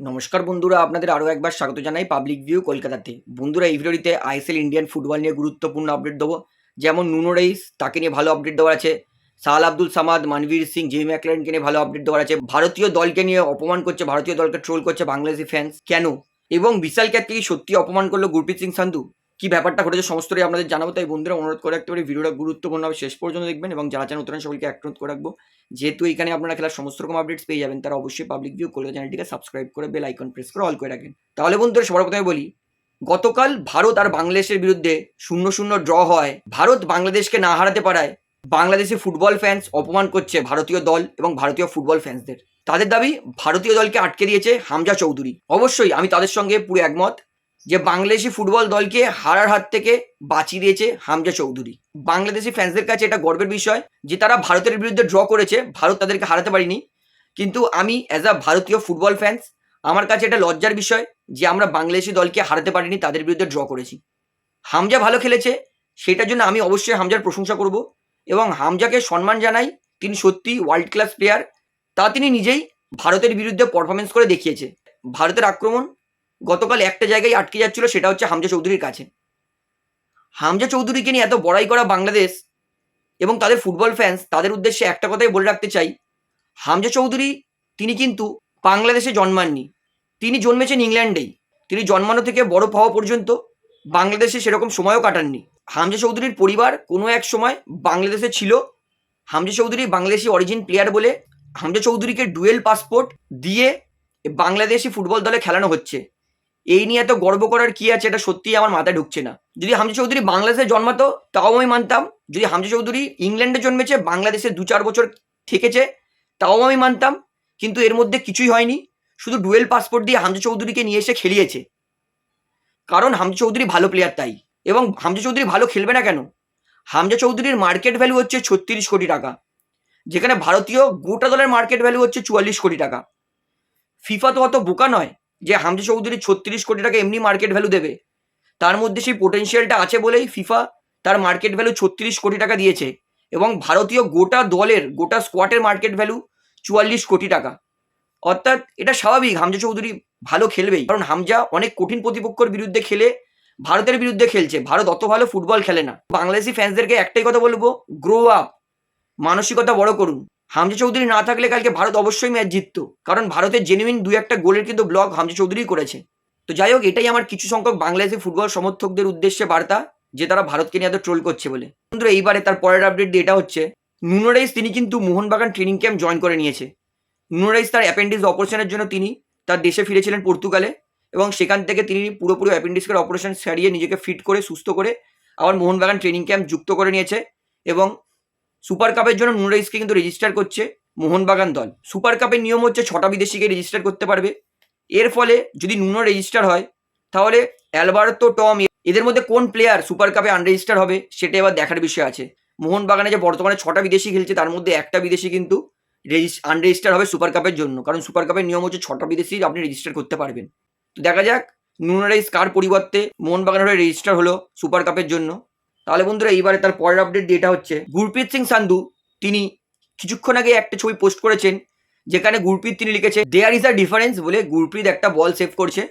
নমস্কার বন্ধুরা, আপনাদের আরও একবার স্বাগত জানাই পাবলিক ভিউ কলকাতাতে। বন্ধুরা, এই ভিডিওটিতে আইএসএল ইন্ডিয়ান ফুটবল নিয়ে গুরুত্বপূর্ণ আপডেট দেবো। যেমন নুনো রেইস তাকে নিয়ে ভালো আপডেট দেওয়ার আছে। সাল আব্দুল সামাদ, মানবীর সিং জিমি ম্যাকলেনকে নিয়ে ভালো আপডেট দেওয়ার আছে। ভারতীয় দলকে নিয়ে অপমান করছে, ভারতীয় দলকে ট্রোল করছে বাংলাদেশি ফ্যান্স কেন? এবং বিশাল ক্যাপকে কি সত্যি অপমান করল গুরপ্রীত সিং সান্ধু? কি ব্যাপারটা ঘটেছে সমস্তটাই আপনাদের জানাব। তাই বন্ধুরা, অনুরোধ করে রাখতে পারি, ভিডিওটা গুরুত্বপূর্ণ হবে। শেষ পর্যন্ত দেখবেন এবং যারা চান উত্তরাণ সকলকে এক অনুরোধ করে রাখব। যেহেতু এখানে আপনারা খেলার সমস্ত রকম আপডেটস পেয়ে যাবেন, তারা অবশ্যই পাবলিক ভিউ কলকাতা চ্যানেলটিকে সাবস্ক্রাইব করে বেল আইকন প্রেস করে অল করে রাখেন। তাহলে বন্ধুরা, সবার প্রথমে বলি, গতকাল ভারত আর বাংলাদেশের বিরুদ্ধে শূন্য শূন্য ড্র হয়। ভারত বাংলাদেশকে না হারাতে পারায় বাংলাদেশি ফুটবল ফ্যান্স অপমান করছে ভারতীয় দল এবং ভারতীয় ফুটবল ফ্যান্সদের তাদের দাবি, ভারতীয় দলকে আটকে দিয়েছে হামজা চৌধুরী। অবশ্যই আমি তাদের সঙ্গে পুরো একমত। যে বাংলাদেশি ফুটবল দলকে হারার হাত থেকে বাঁচিয়ে দিয়েছে হামজা চৌধুরী। বাংলাদেশি ফ্যান্সদের কাছে এটা গর্বের বিষয় যে তারা ভারতের বিরুদ্ধে ড্র করেছে, ভারত তাদেরকে হারাতে পারিনি। কিন্তু আমি অ্যাজ আ ভারতীয় ফুটবল ফ্যান্স আমার কাছে এটা লজ্জার বিষয় যে আমরা বাংলাদেশি দলকে হারাতে পারিনি, তাদের বিরুদ্ধে ড্র করেছি। হামজা ভালো খেলেছে, সেটার জন্য আমি অবশ্যই হামজার প্রশংসা করব এবং হামজাকে সম্মান জানাই তিনি সত্যি ওয়ার্ল্ড ক্লাস প্লেয়ার তা তিনি নিজেই ভারতের বিরুদ্ধে পারফরমেন্স করে দেখিয়েছে। ভারতের আক্রমণ গতকাল একটা জায়গায় আটকে যাচ্ছিল, সেটা হচ্ছে হামজা চৌধুরীর কাছে। হামজা চৌধুরীকে নিয়ে এত বড়াই করা বাংলাদেশ এবং তাদের ফুটবল ফ্যান্স তাদের উদ্দেশ্যে একটা কথাই বলে রাখতে চাই। হামজা চৌধুরী, তিনি কিন্তু বাংলাদেশে জন্মাননি। তিনি জন্মেছেন ইংল্যান্ডেই। তিনি জন্মানো থেকে বড় পাওয়া পর্যন্ত বাংলাদেশে সেরকম সময়ও কাটাননি। হামজা চৌধুরীর পরিবার কোনো এক সময় বাংলাদেশে ছিল। হামজা চৌধুরী বাংলাদেশি অরিজিন প্লেয়ার বলে হামজা চৌধুরীকে ডুয়েল পাসপোর্ট দিয়ে বাংলাদেশি ফুটবল দলে খেলানো হচ্ছে। এই নিয়ে এত গর্ব করার কি আছে? এটা সত্যিই আমার মাথায় ঢুকছে না। যদি হামজা চৌধুরী বাংলাদেশে জন্মাতো, তাও আমি মানতাম। যদি হামজা চৌধুরী ইংল্যান্ডে জন্মেছে বাংলাদেশে দু চার বছর থেকেছে, তাও আমি মানতাম। কিন্তু এর মধ্যে কিছুই হয়নি। শুধু ডুয়েল পাসপোর্ট দিয়ে হামজা চৌধুরীকে নিয়ে এসে খেলিয়েছে। কারণ হামজা চৌধুরী ভালো প্লেয়ার তাই। এবং হামজা চৌধুরী ভালো খেলবে না কেন? হামজা চৌধুরীর মার্কেট ভ্যালু হচ্ছে ছত্রিশ কোটি টাকা। যেখানে ভারতীয় গোটা দলের মার্কেট ভ্যালু হচ্ছে চুয়াল্লিশ কোটি টাকা। ফিফা তো অত বোকা নয়। যে হামজা চৌধুরী ছত্রিশ কোটি টাকা এমনি মার্কেট ভ্যালু দেবে, তার মধ্যে সেই পোটেনশিয়ালটা আছে বলেই ফিফা তার মার্কেট ভ্যালু ছত্রিশ কোটি টাকা দিয়েছে এবং ভারতীয় গোটা দলের, গোটা স্কোয়াডের মার্কেট ভ্যালু চুয়াল্লিশ কোটি টাকা। অর্থাৎ এটা স্বাভাবিক, হামজা চৌধুরী ভালো খেলবেই, কারণ হামজা অনেক কঠিন প্রতিপক্ষর বিরুদ্ধে খেলে, ভারতের বিরুদ্ধে খেলছে। ভারত অত ভালো ফুটবল খেলে না। বাংলাদেশি ফ্যান্সদেরকে একটাই কথা বলব গ্রো আপ মানসিকতা বড় করুন। হামজা চৌধুরী না থাকলে কালকে ভারত অবশ্যই ম্যাচ জিততো। কারণ ভারতের জেনুইন দু একটা গোলের কিন্তু ব্লক হামজা চৌধুরী করেছে। তো যাই হোক, এটাই আমার কিছু সংখ্যক বাংলাদেশি ফুটবল সমর্থকদের উদ্দেশ্যে বার্তা, যে তারা ভারতকে নিয়ে এত ট্রোল করছে বলে। বন্ধুরা, এইবারে তার পরের আপডেট দিয়ে এটা হচ্ছে, নুনো রাইস তিনি কিন্তু মোহনবাগান ট্রেনিং ক্যাম্প জয়েন করে নিয়েছে। নুনো রাইস তার অ্যাপেন্ডিক্স অপারেশনের জন্য তিনি তার দেশে ফিরেছিলেন পর্তুগালে এবং সেখান থেকে তিনি পুরোপুরি অ্যাপেন্ডিক্সের অপারেশন সারিয়ে নিজেকে ফিট করে, সুস্থ করে আবার মোহনবাগান ট্রেনিং ক্যাম্প যুক্ত করে নিয়েছে এবং সুপার কাপের জন্য নুনো রাইসকে কিন্তু রেজিস্টার করছে মোহনবাগান দল। সুপার কাপের নিয়ম হচ্ছে ছটা বিদেশিকে রেজিস্টার করতে পারবে। এর ফলে যদি নুনো রেজিস্টার হয়, তাহলে অ্যালবার্তো টম এদের মধ্যে কোন প্লেয়ার সুপার কাপে আনরেজিস্টার হবে সেটা এবার দেখার বিষয় আছে। মোহনবাগানে যে বর্তমানে ছটা বিদেশি খেলছে, তার মধ্যে একটা বিদেশি কিন্তু আনরেজিস্টার হবে সুপার কাপের জন্য। কারণ সুপার কাপের নিয়ম হচ্ছে ছটা বিদেশি আপনি রেজিস্টার করতে পারবেন। তো দেখা যাক নুনো রাইস কার পরিবর্তে মোহনবাগানের হয়ে রেজিস্টার হলো সুপার কাপের জন্য। তাহলে বন্ধুরা, এইবারে তার পরের আপডেট যেটা হচ্ছে গুরপ্রীত সিং সান্ধু। তিনি কিছুক্ষণ আগে একটা ছবি পোস্ট করেছেন, যেখানে গুরপ্রীত তিনি লিখেছে দেয়ার ইজ আ ডিফারেন্স বলে গুরপ্রীত একটা বল সেভ করছে।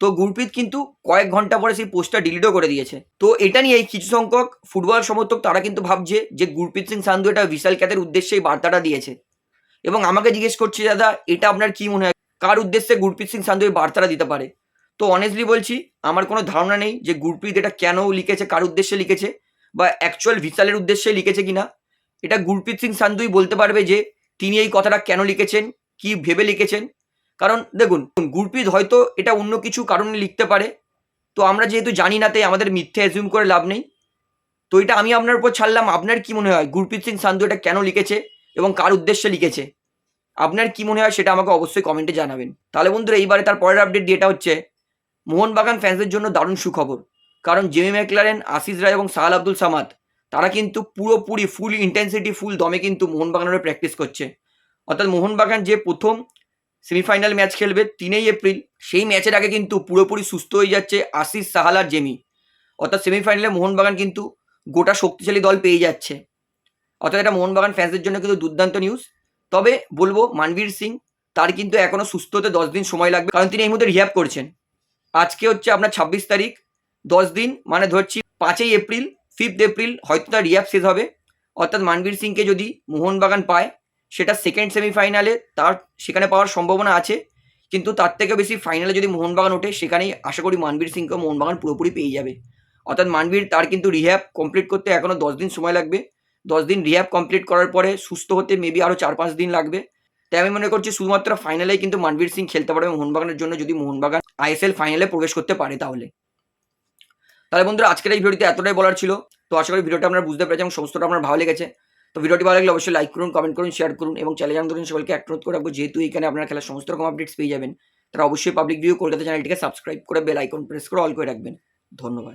তো গুরপ্রীত কিন্তু কয়েক ঘণ্টা পরে সেই পোস্টটা ডিলিটও করে দিয়েছে। তো এটা নিয়ে কিছু সংখ্যক ফুটবল সমর্থক তারা কিন্তু ভাবছে যে গুরপ্রীত সিং সান্ধু এটা বিশাল ক্যাতের উদ্দেশ্যে এই বার্তাটা দিয়েছে। এবং আমাকে জিজ্ঞেস করছে, দাদা, এটা আপনার কি মনে হয়? কার উদ্দেশ্যে গুরপ্রীত সিং সান্ধু এই বার্তাটা দিতে পারে? তো অনেস্টলি বলছি, আমার কোনো ধারণা নেই যে গুরপ্রীত এটা কেন লিখেছে, কার উদ্দেশ্যে লিখেছে, বা অ্যাকচুয়াল ভিসালের উদ্দেশ্যে লিখেছে কিনা। এটা গুরপ্রীত সিং সান্ধুই বলতে পারবে যে তিনি এই কথাটা কেন লিখেছেন, কি ভেবে লিখেছেন। কারণ দেখুন, গুরপ্রীত হয়তো এটা অন্য কিছু কারণে লিখতে পারে। তো আমরা যেহেতু জানি না, তাই আমাদের মিথ্যে অ্যাজিউম করে লাভ নেই। তো এটা আমি আপনার উপর ছাড়লাম, আপনার কি মনে হয় গুরপ্রীত সিং সান্ধু এটা কেন লিখেছে এবং কার উদ্দেশ্যে লিখেছে? আপনার কি মনে হয় সেটা আমাকে অবশ্যই কমেন্টে জানাবেন। তাহলে বন্ধুরা, এইবারে তার পরের আপডেট যেটা হচ্ছে মোহনবাগান ফ্যান্সদের জন্য দারুণ সুখবর। কারণ জেমি ম্যাকলারেন, আশিস রায় এবং সাহাল আব্দুল সামাদ, তারা কিন্তু পুরোপুরি ফুল ইন্টেন্সিটি ফুল দমে কিন্তু মোহনবাগানের প্র্যাকটিস করছে। অর্থাৎ মোহনবাগান যে প্রথম সেমিফাইনাল ম্যাচ খেলবে তিনই এপ্রিল, সেই ম্যাচের আগে কিন্তু পুরোপুরি সুস্থ হয়ে যাচ্ছে আশিস, সাহাল আর জেমি। অর্থাৎ সেমিফাইনালে মোহনবাগান কিন্তু গোটা শক্তিশালী দল পেয়ে যাচ্ছে। অর্থাৎ এটা মোহনবাগান ফ্যান্সদের জন্য কিন্তু দুর্দান্ত নিউজ তবে বলব, মানবীর সিং, তার কিন্তু এখনও সুস্থ হতে দশ দিন সময় লাগবে, কারণ তিনি এই মুহূর্তে রিহ্যাব করছেন। আজকে হচ্ছে আপনার ছাব্বিশ তারিখ, দশ দিন মানে ধরছি পাঁচই এপ্রিল ফিফথ এপ্রিল, হয়তো তার রিহ্যাব শেষ হবে। অর্থাৎ মানবীর সিংকে যদি মোহনবাগান পায়, সেটা সেকেন্ড সেমিফাইনালে তার সেখানে পাওয়ার সম্ভাবনা আছে। কিন্তু তার থেকে বেশি ফাইনালে যদি মোহনবাগান ওঠে, সেখানেই আশা করি মানবীর সিংকে মোহনবাগান পুরোপুরি পেয়ে যাবে। অর্থাৎ মানবীর তার কিন্তু রিহ্যাব কমপ্লিট করতে এখনও দশ দিন সময় লাগবে। দশ দিন রিহ্যাব কমপ্লিট করার পরে সুস্থ হতে মেবি আরও চার পাঁচ দিন লাগবে। তাই আমি মনে করছি শুধুমাত্র ফাইনালেই কিন্তু মানবীর সিং খেলতে পারবে মোহনবাগানের জন্য যদি মোহনবাগান আইএসএল ফাইনালে প্রবেশ করতে পারে তাহলে। তাহলে বন্ধুরা, আজকের এই ভিডিওতে এতটাই বলার ছিল। তো আশা করি ভিডিওটা আপনারা বুঝতে পেরেছেন এবং সমস্তটা আপনার ভালো লেগেছে। তো ভিডিওটি ভালো লাগলে অবশ্যই লাইক করুন কমেন্ট করুন শেয়ার করুন এবং চ্যানেল জান ধরুন সকলকে অ্যাক্ট করে রাখব, যেহেতু এখানে আপনার খেলার সমস্ত রকম আপডেটস পেয়ে যাবেন, তারা অবশ্যই পাবলিক ভিউ কলকাতা চ্যানেলটিকে সাবস্ক্রাইব করে বেল আইকন প্রেস করে অল করে রাখবেন। ধন্যবাদ।